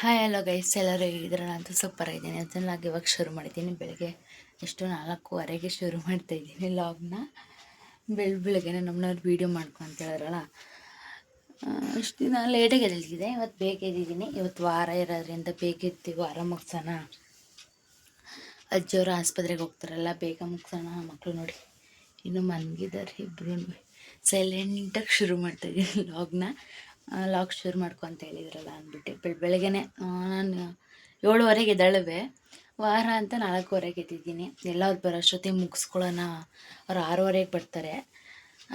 Hi hello guys ಎಲ್ಲರೂ ಹೇಗಿದ್ದೀರ? ನಾನು ಸೂಪರ್ ಆಗಿದ್ದೀನಿ. ಅದನ್ನಾಗಿ ಇವಾಗ ಶುರು ಮಾಡಿದ್ದೀನಿ. ಬೆಳಗ್ಗೆ ಎಷ್ಟು ನಾಲ್ಕೂವರೆಗೆ ಶುರು ಮಾಡ್ತಾ ಇದ್ದೀನಿ ಲಾಗ್ನ ಬೆಳ, ಬೆಳಗ್ಗೆನೆ ನಮ್ಮನವ್ರು ವೀಡಿಯೋ ಮಾಡ್ಕೊಂತ ಹೇಳಿದ್ರಲ್ಲ. ಇಷ್ಟು ದಿನ ಲೇಟಾಗಿ ಎದ್ದಿದ್ದೆ ಇವತ್ತು ಬೇಗ ಇವತ್ತು ವಾರ ಇರೋದ್ರಿಂದ ಬೇಗ ಎದ್ದು ವಾರ ಮುಗ್ಸೋಣ. ಅಜ್ಜಿಯವರು ಆಸ್ಪತ್ರೆಗೆ ಹೋಗ್ತಾರಲ್ಲ, ಬೇಗ ಮುಗ್ಸೋಣ. ಮಕ್ಕಳು ನೋಡಿ. ಇನ್ನು ಮನ್ಗಿದ್ದಾರೆ ಇಬ್ಬರು ಸೈಲೆಂಟಾಗಿ ಶುರು ಮಾಡ್ತಾಯಿದ್ದೀನಿ ಲಾಗ್ನ ಲಾಗ್ ಶುರು ಮಾಡ್ಕೊ ಅಂತ ಹೇಳಿದ್ರಲ್ಲ ಅಂದ್ಬಿಟ್ಟು ಬೆಳ, ಬೆಳಗ್ಗೆನೆ ನಾನು ಏಳುವರೆಗೆ ಎದ್ದಳವೆ. ವಾರ ಅಂತ ನಾಲ್ಕೂವರೆಗೆ ಎದ್ದಿದ್ದೀನಿ. ಎಲ್ಲ ಬರೋ ಅಷ್ಟೊತ್ತಿಗೆ ಮುಗಿಸ್ಕೊಳ್ಳೋಣ. ಅವ್ರು ಆರೂವರೆಗೆ ಬರ್ತಾರೆ.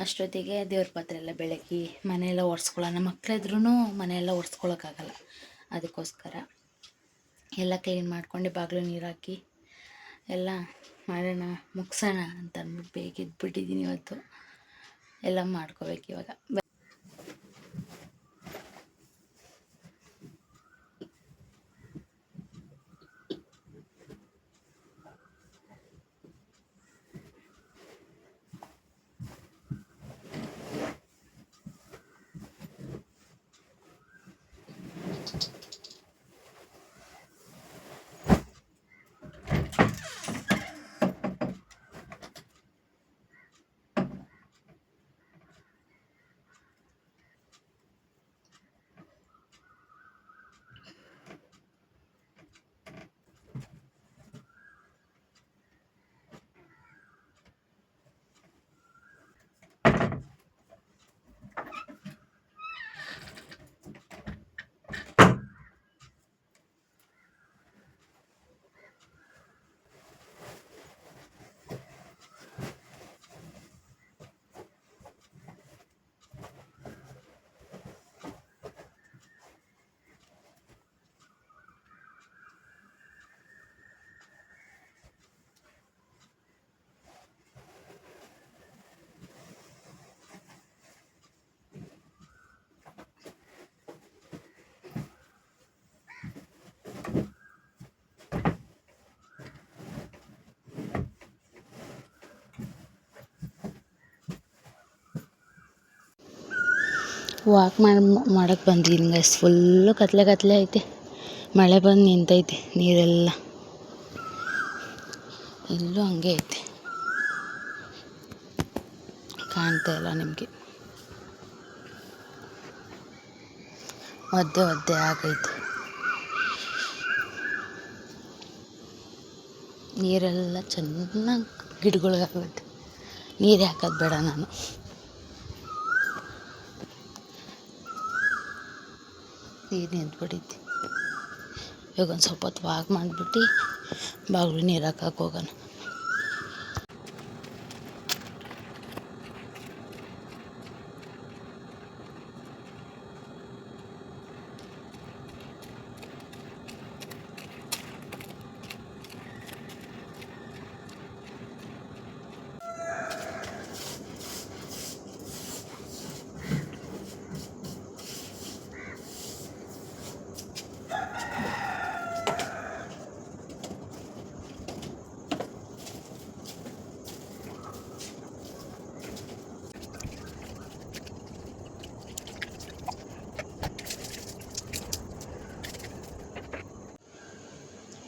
ಅಷ್ಟೊತ್ತಿಗೆ ದೇವ್ರ ಪಾತ್ರೆ ಎಲ್ಲ ಬೆಳಗ್ಗೆ ಮನೆಯೆಲ್ಲ ಒರೆಸ್ಕೊಳ್ಳೋಣ. ಮಕ್ಕಳಿದ್ರೂ ಮನೆಯೆಲ್ಲ ಒರೆಸ್ಕೊಳಕ್ಕಾಗಲ್ಲ ಅದಕ್ಕೋಸ್ಕರ ಎಲ್ಲ ಕ್ಲೀನ್ ಮಾಡ್ಕೊಂಡು ಬಾಗಿಲು ನೀರು ಹಾಕಿ ಎಲ್ಲ ಮಾಡೋಣ, ಮುಗಿಸೋಣ ಅಂತ ಅಂದ್ಬಿಟ್ಟು ಬೇಗ ಇದ್ಬಿಟ್ಟಿದ್ದೀನಿ ಇವತ್ತು. ಎಲ್ಲ ಮಾಡ್ಕೋಬೇಕು ಇವಾಗ. ವಾಕ್ ಮಾಡಿ ಮಾಡಕ್ಕೆ ಬಂದಿದ್ದೀನಿ ಗೈಸ್ ಫುಲ್ಲು ಕತ್ಲೆ ಕತ್ಲೆ ಐತೆ. ಮಳೆ ಬಂದು ನಿಂತೈತೆ ನೀರೆಲ್ಲ. ಎಲ್ಲೂ ಹಂಗೆ ಐತೆ. ಕಾಣ್ತಾ ಇಲ್ಲ ನಿಮಗೆ. ಒದ್ದೆ ಒದ್ದೆ ಆಗೈತೆ. ನೀರೆಲ್ಲ ಚೆನ್ನಾಗಿ ಗಿಡಗಳಿಗೆ ನೀರು ಹಾಕೋದು ಬೇಡ ನಾನು. ನೀರು ನಿಂತ್ಬಿಟ್ಟೈತಿ ಇವಾಗ ಒಂದು ಸ್ವಲ್ಪ ಹೊತ್ತು ವಾಕ್ ಮಾಡಿಬಿಟ್ಟು ಬಾಗಿಲು ನೀರು ಹಾಕಕ್ಕೆ ಹೋಗೋಣ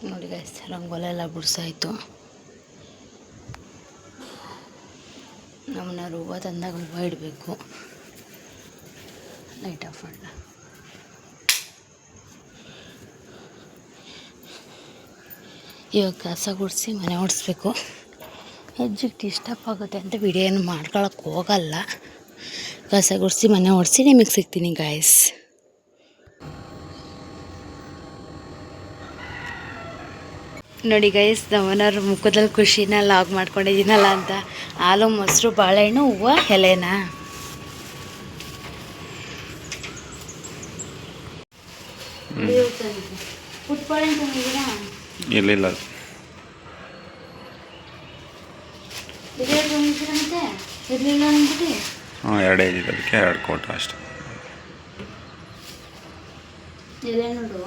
ನೋಡಿ ಗೈಸ್ ರಂಗೋಲಿ ಎಲ್ಲ ಬಿಡ್ಸಾಯ್ತು. ನಮ್ಮನ್ನ ರೂಪ ತಂದಾಗ ಹೂವು ಇಡಬೇಕು. ಲೈಟ್ ಆಫ್ ಮಾಡ. ಇವಾಗ ಕಸ ಗುಡಿಸಿ ಮನೆ ಓಡಿಸ್ಬೇಕು. ಹೆಜ್ಜಿಗೆ ಡಿಸ್ಟರ್ಬ್ ಆಗುತ್ತೆ ಅಂತ ವಿಡಿಯೋ ಏನು ಮಾಡ್ಕೊಳಕ್ಕೆ ಹೋಗಲ್ಲ. ಕಸ ಗುಡಿಸಿ ಮನೆ ಓಡಿಸಿ ನಿಮಗೆ ಸಿಗ್ತೀನಿ ಗಾಯಸ್ ನೋಡಿ ಗೈಸ್ ನಮ್ಮನವ್ರ ಮುಖದಲ್ಲಿ ಖುಷಿನ ಲಾಗ್ ಮಾಡ್ಕೊಂಡಿದ್ದೀನಲ್ಲ ಅಂತ. ಹಾಲು ಮೊಸರು ಬಾಳೆಹಣ್ಣು ಹೂವು ಎಲೆನಾ? ಇರಲಿಲ್ಲ ಹಾಂ ಎರಡೇ ಅದಕ್ಕೆ ಎರಡು ಕೋಟ ಅಷ್ಟೆ. ನೋಡು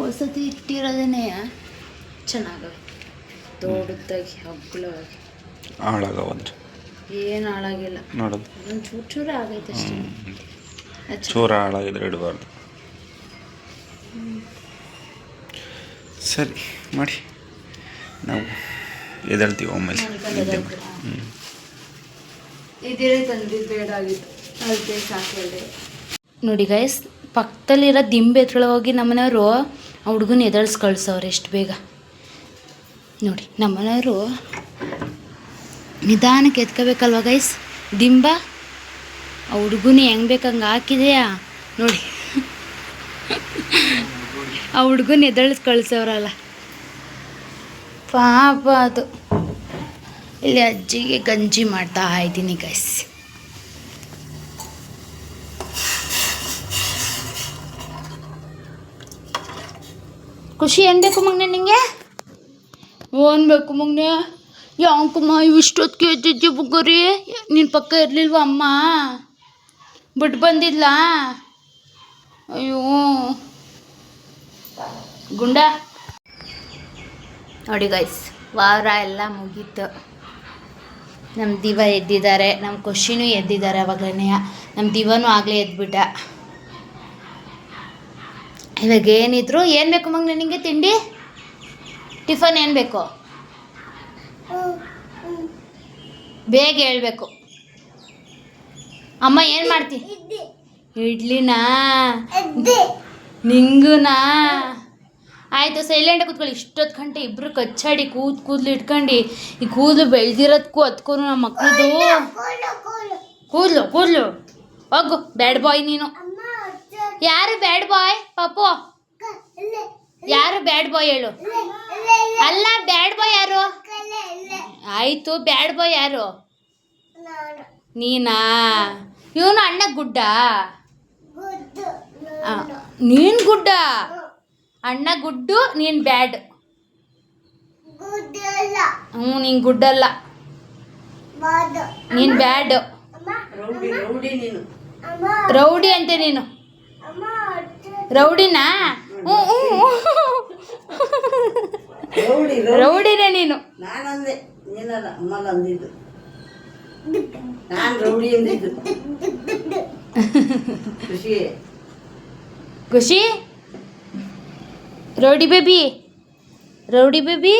ವಸತಿ ಇಟ್ಟಿರೋದೇನೆ. ಚೆನ್ನಾಗವೆ ದೊಡ್ಡದಾಗಿ ಹಗ್ಲವಾಗಿ. ಹಾಳಾಗವಂದ್ರೆ ಏನು ಹಾಳಾಗಿಲ್ಲ. ನೋಡೋದು. ಒಂದು ಚೂರು ಚೂರು ಆಗೈತೆ ಅಷ್ಟೇ. ಚೂರು ಹಾಳಾಗಿದ್ರೆ ಇಡಬಾರ್ದು. ಸರಿ ಮಾಡಿ. ನಾವು ಎದಳ್ತೀವಿ ಒಮ್ಮೆ ನಿದ್ದೆ ಮಾಡಿ. ಹ್ಞೂ ಇದೇ ತಂದಿದ್ದು ಬೇಡ ಆಗಿತ್ತು ಅದಕ್ಕೆ ನೋಡಿ ಗೈಸ್ ಪಕ್ಕದಲ್ಲಿರೋ ದಿಂಬೆ ಎದ್ರೊಳಗೆ ಹೋಗಿ ನಮ್ಮನೆಯವರು ಆ ಹುಡುಗನ ಎದಳ್ಸಿ ಕಳ್ಸವ್ರೆ ಎಷ್ಟು ಬೇಗ. ನೋಡಿ, ನಮ್ಮನೆಯವರು ನಿಧಾನಕ್ಕೆ ಎತ್ಕೋಬೇಕಲ್ವ ಗೈಸ್ ದಿಂಬ, ಆ ಹುಡುಗನ ಹೆಂಗೆ ಬೇಕಂಗೆ ಹಾಕಿದೆಯಾ? ನೋಡಿ. ಆ ಹುಡುಗನ ಎದಳಿಸ್ ಕಳಿಸೋರಲ್ಲ. ಪಾಪ ಅದು. ಇಲ್ಲಿ ಅಜ್ಜಿಗೆ ಗಂಜಿ ಮಾಡ್ತಾ ಇದ್ದೀನಿ ಗೈಸ್ ಖುಷಿ ಏನು ಬೇಕು ನಿಂಗೆ? ಏನು ಬೇಕು ಮಗ್ನೆ? ಯಾಕಮ್ಮ ಇಷ್ಟೊತ್ತಿಗೆ ಕೇಳ್ತಿದ್ದೆ ಬುಗ್ಗರಿ? ನಿನ್ನ ಪಕ್ಕ ಇರಲಿಲ್ವ ಅಮ್ಮ? ಬಿಟ್ಟು ಬಂದಿಲ್ಲ ಅಯ್ಯೋ. ಗುಂಡ. ನೋಡಿ ಗೈಸ್ ವಾರ ಎಲ್ಲ ಮುಗೀತು. ನಮ್ಮ ದಿವ ಎದ್ದಿದ್ದಾರೆ ನಮ್ಮ ಖುಷಿನೂ ಎದ್ದಿದ್ದಾರೆ ಅವಾಗಲೇ ನಮ್ಮ ದಿವನೂ ಆಗಲೇ ಎದ್ಬಿಟ್ಟ. ಇವಾಗ ಏನಿದ್ರು ಏನು ಬೇಕು ಮಗ ನಿನಗೆ ತಿಂಡಿ? ಟಿಫನ್ ಏನು ಬೇಕು? ಬೇಗ ಹೇಳ್ಬೇಕು. ಅಮ್ಮ ಏನು ಮಾಡ್ತಿ? ಇಡ್ಲಿನಾ? ನಿಂಗುನಾ? ಆಯಿತು ಸೈಲೆಂಟ್ ಕೂತ್ಕೊಳ್ಳಿ. ಇಷ್ಟೊತ್ತು ಗಂಟೆ ಇಬ್ಬರು ಕಚ್ಚಾಡಿ ಕೂದ್ ಕೂದಲು ಇಟ್ಕೊಂಡು. ಈ ಕೂದಲು ಬೆಳೆದಿರೋದಕ್ಕೂ ಅದಕ್ಕೂ ನಮ್ಮ ಮಕ್ಕಳದು ಕೂದಲು ಕೂದಲು. ಹೋಗು ಬ್ಯಾಡ್ ಬಾಯ್ ನೀನು. ಯಾರು ಬ್ಯಾಡ್ ಬಾಯ್ ಪಾಪು ಯಾರು ಬ್ಯಾಡ್ ಬಾಯ್ ಹೇಳು? ಅಲ್ಲ ಬ್ಯಾಡ್ ಬಾಯ್ ಯಾರು? ಆಯಿತು ಬ್ಯಾಡ್ ಬಾಯ್ ಯಾರು? ನೀನಾ? ಇವನು ಅಣ್ಣ ಗುಡ್ಡ? ನೀನ್ ಗುಡ್ಡ? ಅಣ್ಣ ಗುಡ್ಡು ನೀನ್ ಬ್ಯಾಡ್ ಹ್ಞೂ ನೀನ್ ಗುಡ್ಡಲ್ಲ. ನೀನ್ ಬ್ಯಾಡ್ ರೌಡಿ ಅಂತೆ ನೀನು. ರೌಡಿನಾ? ರೌಡಿನೇ ನೀನು. ನಾನಂದೆ ನೀನಲ್ಲ ಅಮ್ಮಲ್ಲ ಅಂದಿದ್ದು. ನಾನು rowdy ಅಂದಿದ್ದು. Khushi. Khushi? Rowdy baby? Rowdy baby?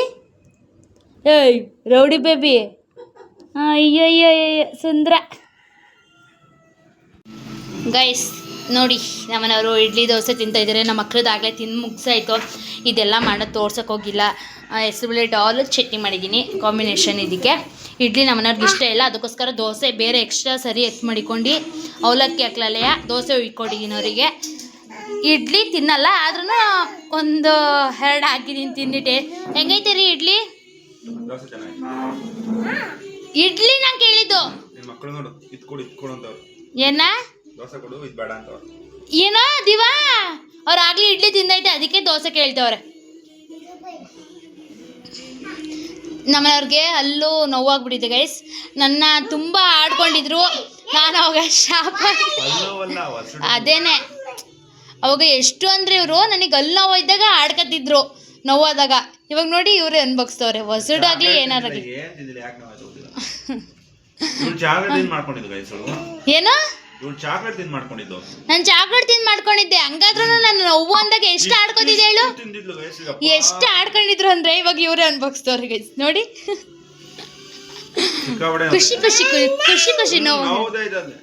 ಏಯ್ ರೌಡಿ ಬೇಬಿ. ಅಯ್ಯೋ ಅಯ್ಯೋ ಅಯ್ಯೋ ಸುಂದ್ರ. ಗೈಸ್ ನೋಡಿ ನಮ್ಮನವರು ಇಡ್ಲಿ ದೋಸೆ ತಿಂತಾ ಇದ್ದಾರೆ. ನಮ್ಮ ಮಕ್ಳದ್ದಾಗಲೇ ತಿಂದು ಮುಗಿಸಾಯ್ತು. ಇದೆಲ್ಲ ಮಾಡೋದು ತೋರ್ಸೋಕೆ ಹೋಗಿಲ್ಲ. ಹೆಸರುಬೇಳೆ ಡಾಲ್ ಚಟ್ನಿ ಮಾಡಿದ್ದೀನಿ ಕಾಂಬಿನೇಷನ್ ಇದಕ್ಕೆ. ಇಡ್ಲಿ ನಮ್ಮನವ್ರಿಗೆ ಇಷ್ಟ ಇಲ್ಲ. ಅದಕ್ಕೋಸ್ಕರ ದೋಸೆ ಬೇರೆ ಎಕ್ಸ್ಟ್ರಾ ಸರಿ ಎತ್ತು ಮಾಡಿಕೊಂಡು ಅವಲಕ್ಕಿ ಹಾಕ್ಲಲೆಯ ದೋಸೆ ಇಟ್ಕೊಂಡಿದ್ದೀನಿ ಅವರಿಗೆ. ಇಡ್ಲಿ ತಿನ್ನಲ್ಲ ಆದ್ರೂ ಒಂದು ಎರಡು ಹಾಕಿದ್ದೀನಿ ತಿಂದಿಟ್ಟೆ ಹೆಂಗೈತೆ ರೀ ಇಡ್ಲಿ? ಇಡ್ಲಿ ನಾನು ಕೇಳಿದ್ದು. ಏನ? ದೋಸೆ ಕೊಡು ಇದು ಬೇಡ ಅಂತ ಏನೋ ದಿವಾ? ಅವ್ರು ಆಗ್ಲಿ ಇಡ್ಲಿ ತಿಂದೈತೆ ಅದಕ್ಕೆ ದೋಸೆ ಕೇಳ್ತವ್ರೆ. ನಮ್ಮನೆಯವ್ರಿಗೆ ಅಲ್ಲೂ ನೋವಾಗ್ಬಿಟ್ಟಿದೆ ಗೈಸ್ ನನ್ನ ತುಂಬ ಆಡ್ಕೊಂಡಿದ್ರು. ನಾನು ಅವಾಗ ಶಾಪ ಅದೇನೆ. ಅವಾಗ ಎಷ್ಟು ಅಂದ್ರೆ ಇವರು ನನಗೆ ಅಲ್ಲಿ ನೋವು ಇದ್ದಾಗ ಆಡ್ಕತ್ತಿದ್ರು ನೋವಾದಾಗ. ಇವಾಗ ನೋಡಿ ಇವರೇ ಅನ್ಭವಿಸ್ತವ್ರೆ ಹೊಸಡಾಗ್ಲಿ ಏನಾರಾಗ್ಲಿ ಏನ್? ಇವಳು ಚಾಕ್ಲೇಟ್ ತಿಂದು ಮಾಡ್ಕೊಂಡಿದ್ದು ನಾನು ಚಾಕ್ಲೇಟ್ ತಿಂದು ಮಾಡ್ಕೊಂಡಿದ್ದೆ. ಹಂಗಾದ್ರೂ ನಾನು ನೋವು ಅಂದಾಗ ಎಷ್ಟು ಆಡ್ಕೊತಿದ್ದೆ ಹೇಳು? ಎಷ್ಟು ಆಡ್ಕೊಂಡಿದ್ರು ಅಂದ್ರೆ ಇವಾಗ ಇವರೇ ಅನ್ಭವಿಸ್ತವ್ರೆ ಗೈಸ್ ನೋಡಿ. ಸಿಕ್ಕಾಪಟ್ಟೆ ಖುಷಿ ಖುಷಿ ಖುಷಿ ಖುಷಿ ಖುಷಿ ನೋವು ಇದಲ್ಲಿ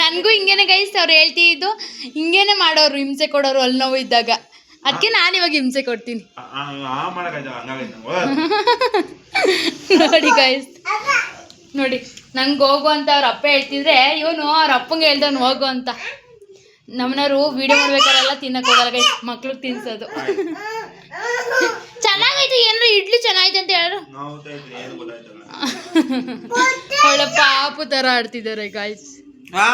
ನನಗೂ ಹಿಂಗೇನೆ ಗೈಸ್ ಅವ್ರು ಹೇಳ್ತಿದ್ದು. ಹಿಂಗೇನೆ ಮಾಡೋರು ಹಿಂಸೆ ಕೊಡೋರು ಅಲ್ಲಿ ನೋವು ಇದ್ದಾಗ. ಅದಕ್ಕೆ ನಾನು ಇವಾಗ ಹಿಂಸೆ ಕೊಡ್ತೀನಿ. ಆ ಮಾಡಕ್ಕಾಯ್ತಲ್ಲ ಹಂಗಾಗೈತೆ ನಂಗೆ. ನೋಡಿ ಗೈಸ್ ನೋಡಿ. ನಂಗೆ ಹೋಗು ಅಂತ ಅವ್ರ ಅಪ್ಪ ಹೇಳ್ತಿದ್ರೆ ಇವನು ಅವ್ರ ಅಪ್ಪಂಗೆ ಹೇಳ್ದವ್ನು ಹೋಗು ಅಂತ. ನಮ್ಮನವರು ವಿಡಿಯೋ ಮಾಡ್ಬೇಕಾರೆಲ್ಲ ತಿನ್ನಕ್ ಹೋಗಲ್ಲ ಗಾಯ್ಸ್ ಮಕ್ಳಿಗೆ ತಿನ್ಸೋದು. ಚೆನ್ನಾಗೈತೆ ಏನಾರ ಇಡ್ಲಿ ಚೆನ್ನಾಗೈತೆ ಅಂತ ಹೇಳರು? ಒಳ್ಳೆ ಪಾಪು ಥರ ಆಡ್ತಿದ್ದಾರೆ ಗಾಯ್ಸ್ ಆ!